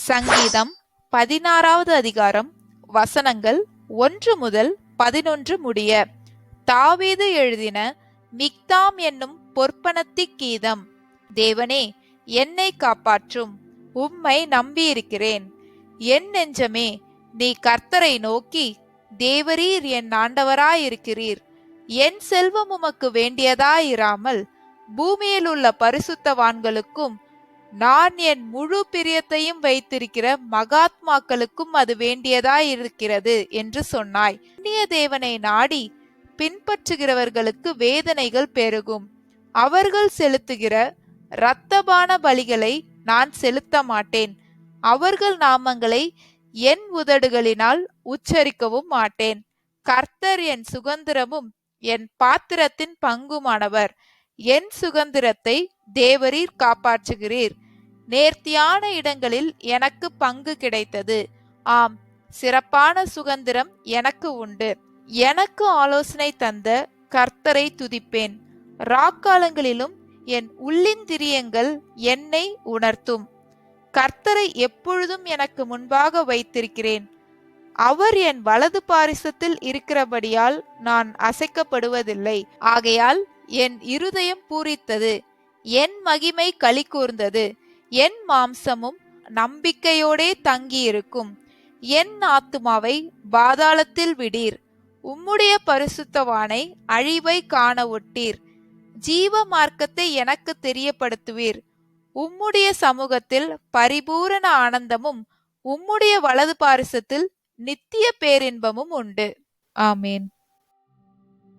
சங்கீதம் பதினாறாவது அதிகாரம் வசனங்கள் ஒன்று முதல் பதினொன்று முடிய. தாவீது எழுதின மிக்தாம் என்னும் பொற்பனத்தி கீதம் தேவனே என்னை காப்பாற்றும். உம்மை நம்பியிருக்கிறேன். என் நெஞ்சமே நீ கர்த்தரை நோக்கி தேவரீர் என் ஆண்டவராயிருக்கிறீர். என் செல்வம் உமக்கு வேண்டியதாயிராமல் பூமியில் உள்ள பரிசுத்தவான்களுக்கும் நான் என் முழு பிரியத்தையும் வைத்திருக்கிற மகாத்மாக்களுக்கும் அது வேண்டியதாயிருக்கிறது என்று சொன்னாய். புண்ணிய தேவனை நாடி பின்பற்றுகிறவர்களுக்கு வேதனைகள் பெருகும். அவர்கள் செலுத்துகிற இரத்தபான பலிகளை நான் செலுத்த மாட்டேன். அவர்கள் நாமங்களை என் உதடுகளினால் உச்சரிக்கவும் மாட்டேன். கர்த்தர் என் சுதந்திரமும் என் பாத்திரத்தின் பங்குமானவர். என் சுதந்திரத்தை தேவரீர் காப்பாற்றுகிறீர். நேர்த்தியான இடங்களில் எனக்கு பங்கு கிடைத்தது. ஆம் சிறப்பான சுதந்திரம் எனக்கு உண்டு. எனக்கு ஆலோசனை தந்த கர்த்தரை துதிப்பேன். ராக்காலங்களிலும் என் உள்ளிந்திரியங்கள் என்னை உணர்த்தும். கர்த்தரை எப்பொழுதும் எனக்கு முன்பாக வைத்திருக்கிறேன். அவர் என் வலது பாரிசத்தில் இருக்கிறபடியால் நான் அசைக்கப்படுவதில்லை. ஆகையால் என் இருதயம் பூரித்தது. என் மகிமை களி கூர்ந்தது. என் மாம்சமும் நம்பிக்கையோடே தங்கியிருக்கும். என் ஆத்துமாவை பாதாளத்தில் விடீர். உம்முடைய பரிசுத்தவானை அழிவை காண ஒட்டீர். ஜீவ மார்க்கத்தை எனக்கு தெரியப்படுத்துவீர். உம்முடைய சமூகத்தில் பரிபூரண ஆனந்தமும் உம்முடைய வலது பாரிசத்தில் நித்திய பேரின்பமும் உண்டு. ஆமேன்.